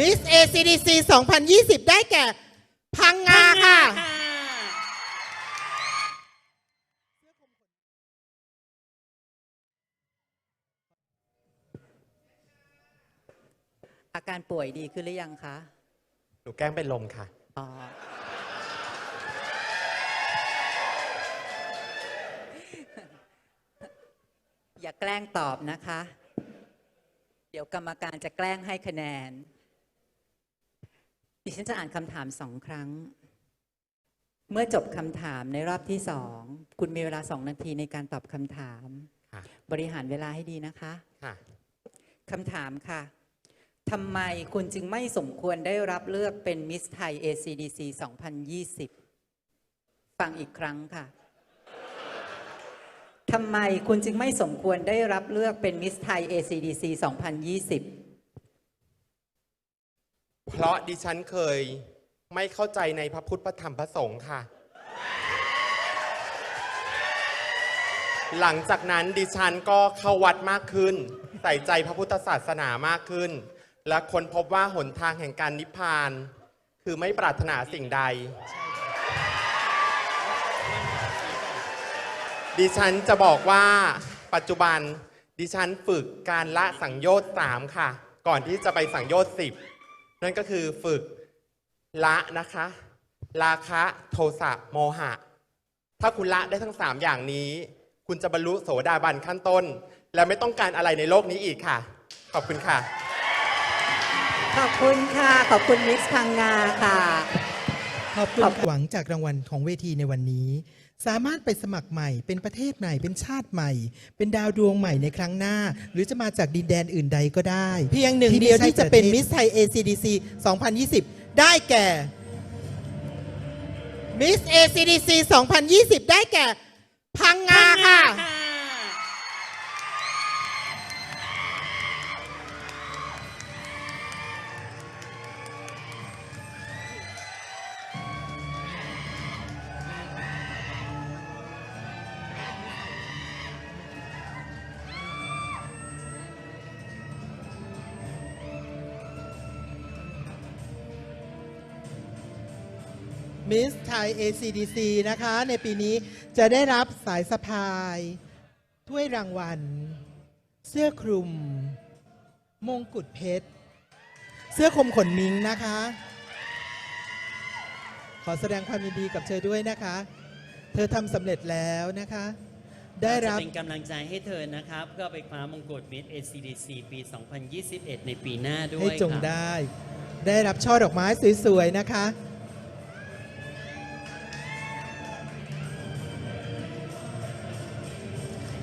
Miss ACDC 2020 ได้แก่ พังงาค่ะ อาการป่วยดีขึ้นหรือยังคะหนูแกล้งเป็นลมค่ะ อ๋ออย่าแกล้งตอบนะคะ เดี๋ยวกรรมการจะแกล้งให้คะแนน ดิฉันจะอ่านคำถามสองครั้ง เมื่อจบคำถามในรอบที่สองคุณมีเวลาสองนาทีในการตอบคำถามค่ะบริหารเวลาให้ดีนะคะค่ะคำถามค่ะทำไมคุณจึงไม่สมควรได้รับเลือกเป็นมิสไทย ACDC 2020 ฟังอีกครั้งค่ะทำไมคุณจึงไม่สมควรได้รับเลือกเป็นมิสไทย ACDC 2020เพ ราะดิฉันเคยไม่เข้าใจในพระพุทธพระธรรมพระสงฆ์ค่ะ หลังจากนั้นดิฉันก็เข้าวัดมากขึ้น ใส่ใจพระพุทธศาสนามากขึ้น และค้นพบว่าหนทางแห่งการนิพพาน คือไม่ปรารถนาสิ่งใด ดิฉันจะบอกว่าปัจจุบันดิฉันฝึกการละสังโยชน์สามค่ะ ก่อนที่จะไปสังโยชน์สิบ นั่นก็คือฝึกละนะคะ ราคะโทสะโมหะ ถ้าคุณละได้ทั้งสามอย่างนี้ คุณจะบรรลุโสดาบันขั้นต้น และไม่ต้องการอะไรในโลกนี้อีกค่ะ ขอบคุณค่ะ ขอบคุณค่ะ ขอบคุณมิสพังงาค่ะ ขอบคุณหวังจากรางวัลของเวทีในวันนี้ สามารถไปสมัครใหม่ เป็นประเทศใหม่เป็นชาติใหม่ เป็นดาวดวงใหม่ในครั้งหน้า หรือจะมาจากดินแดนอื่นใดก็ได้ เพียงหนึ่งเดียวที่จะเป็นมิสไทย ACDC 2020 ได้แก่ Miss ACDC 2020 ได้แก่ พังงาค่ะ มิสไทย ACDC นะคะ ในปีนี้จะได้รับสายสะพาย ถ้วยรางวัล เสื้อคลุม มงกุฎเพชร เสื้อคลุมขนมิงนะคะ ขอแสดงความยินดีกับเธอด้วยนะคะ เธอทำสำเร็จแล้วนะคะ ได้รับจะเป็นกำลังใจให้เธอนะครับ เพื่อไปคว้ามงกุฎมิส ACDC ปี 2021 ในปีหน้าด้วยให้จงค่ะ ได้ ได้รับช่อดอกไม้สวยๆนะคะ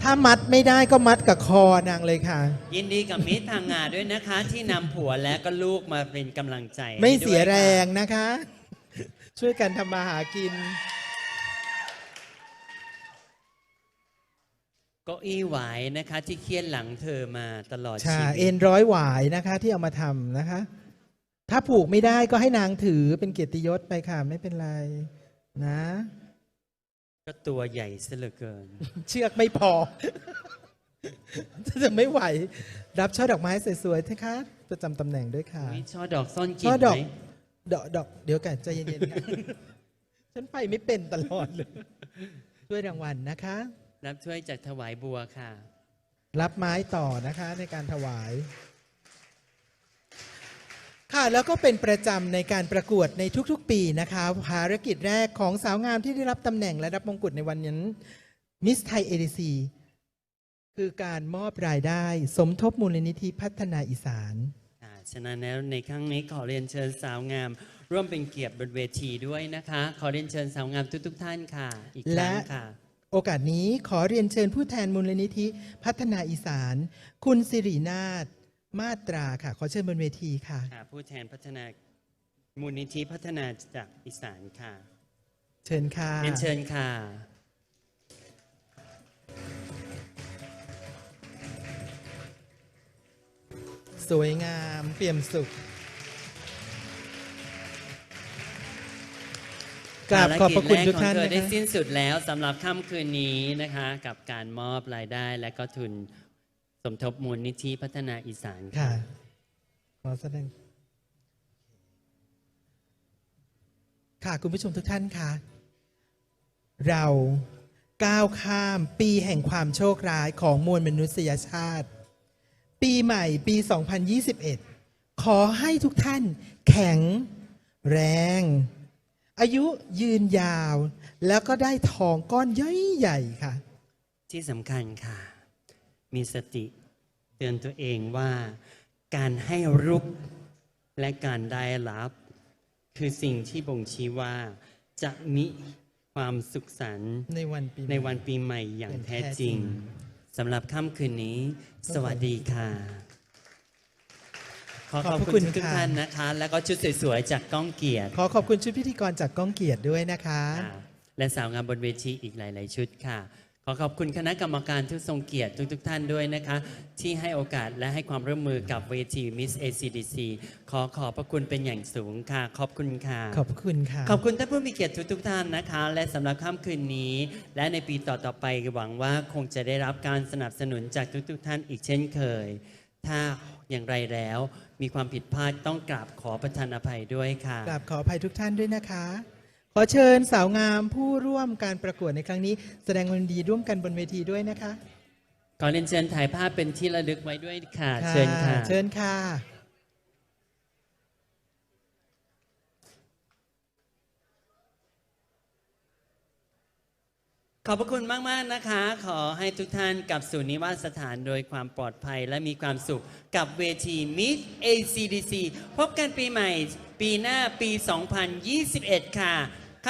ถ้ามัดไม่ได้ก็มัดกับคอนางเลยค่ะ ยินดีกับมิสทางงานด้วยนะคะ ที่นำผัวและก็ลูกมาเป็นกำลังใจให้ไม่เสียด้วยค่ะแรงนะคะ ช่วยกันทำมาหากิน เก็อี้หวายนะคะ ที่เคียนหลังเธอมาตลอดใช่ชีเอ็วิตนร้อยหวายนะคะ ที่เอามาทำนะคะ ถ้าผูกไม่ได้ก็ให้นางถือเป็นเกียรติยศไปค่ะ ไม่เป็นไรนะ ก็ตัวใหญ่ซะเหลือเกิน เชือกไม่พอ จะไม่ไหว รับช่อดอกไม้สวยๆเถอะคะประจำตำแหน่งด้วยค่ะมีช่อดอกซ่อนกลิ่ช่อนดอกไหมดอกดอกเดี๋ยวกันใจเย็นๆค่ะฉันไปไม่เป็นตลอดเลยด้วยรางวัลนะคะ รับช่วยจากถวายบัวค่ะ รับไม้ต่อนะคะในการถวาย ค่ะแล้วก็เป็นประจำในการประกวดในทุกๆ ปีนะคะภารกิจแรกของสาวงามที่ได้รับตำแหน่งและรับมงกุฎในวันนั้นมิสไทยเอเดซีคือการมอบรายได้สมทบมูลนิธิพัฒนาอีสานอ่าฉะนั้นแล้วในครั้งนี้ขอเรียนเชิญสาวงาม ร่วมเป็นเกียรติบนเวทีด้วยนะคะ ขอเรียนเชิญสาวงามทุกๆท่านค่ะ อีกครั้งและค่ะ โอกาสนี้ขอเรียนเชิญผู้แทนมูลนิธิพัฒนาอีสาน คุณสิรินาถ มาตราค่ะ ขอเชิญบนเวทีค่ะ ค่ะ ผู้แทนพัฒนามูลนิธิพัฒนาจากอีสานค่ะ เชิญค่ะเรียนเชิญค่ะ สวยงามเปี่ยมสุขกราบขอบพระคุณทุกท่านภรนะจแรของเธอได้คะสิ้นสุดแล้วสำหรับค่ำคืนนี้นะคะ กับการมอบรายได้และก็ทุนส มทบมูลนิธิพัฒนาอีสานค่ะค่ะ ขอแสดง ค่ะ คุณผู้ชมทุกท่านคะเราก้าวข้ามปีแห่งความโชคร้ายของมวลมนุษยชาติ ปีใหม่ปี 2021 ขอให้ทุกท่านแข็ง แรง อายุยืนยาว แล้วก็ได้ทองก้อนย่อยใหญ่ค่ะ ที่สำคัญค่ะ มีสติ เตือนตัวเองว่าการให้รุกและการได้รับ คือสิ่งที่บ่งชี้ว่าจะมีความสุขสันต์ในวันปีในวันปีใหม่อย่างแท้จริงสำหรับค่ำคืนนี้ สวัสดีค่ะ ขอขอบคุณทุกท่านนะคะ แล้วก็ชุดสวยๆจากก้องเกียรติ ขอขอบคุณชุดพิธีกรจากก้องเกียรติด้วยนะคะค่ะและสาวงามบนเวทีอีกหลาย ๆ ชุดค่ะ ขอขอบคุณคณะกรรมการทุกทรงเกียรติทุกๆท่านด้วยนะคะ ที่ให้โอกาสและให้ความร่วมมือกับเวที Miss ACDC ขอขอบพระคุณเป็นอย่างสูงค่ะ ขอบคุณค่ะ ขอบคุณค่ะ ขอบคุณท่านผู้มีเกียรติทุกๆท่านนะคะ และสำหรับค่ำคืนนี้ และในปีต่อๆไปหวังว่าคงจะได้รับการสนับสนุนจากทุกๆท่านอีกเช่นเคย ถ้าอย่างไรแล้วมีความผิดพลาดต้องกราบขอประทานอภัยด้วยค่ะกราบขออภัยทุกท่านด้วยนะคะ ขอเชิญสาวงามผู้ร่วมการประกวดในครั้งนี้ แสดงความยินดีร่วมกันบนเวทีด้วยนะคะขอเรียนเชิญถ่ายภาพเป็นที่ระลึกไว้ด้วยค่ะ เชิญค่ะ เชิญค่ะ ขอบพระคุณมาก ๆ นะคะ ขอให้ทุกท่านกลับสู่นิวาสถานโดยความปลอดภัยและมีความสุขกับเวที Meet ACDC พบกันปีใหม่ ปีหน้าปี 2021 ค่ะ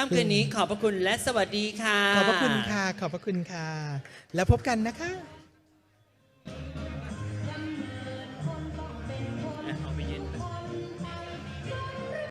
ค่ำคืนนี้ขอบพระคุณและสวัสดีค่ะ ขอบพระคุณค่ะ ขอบพระคุณค่ะ แล้วพบกันนะคะ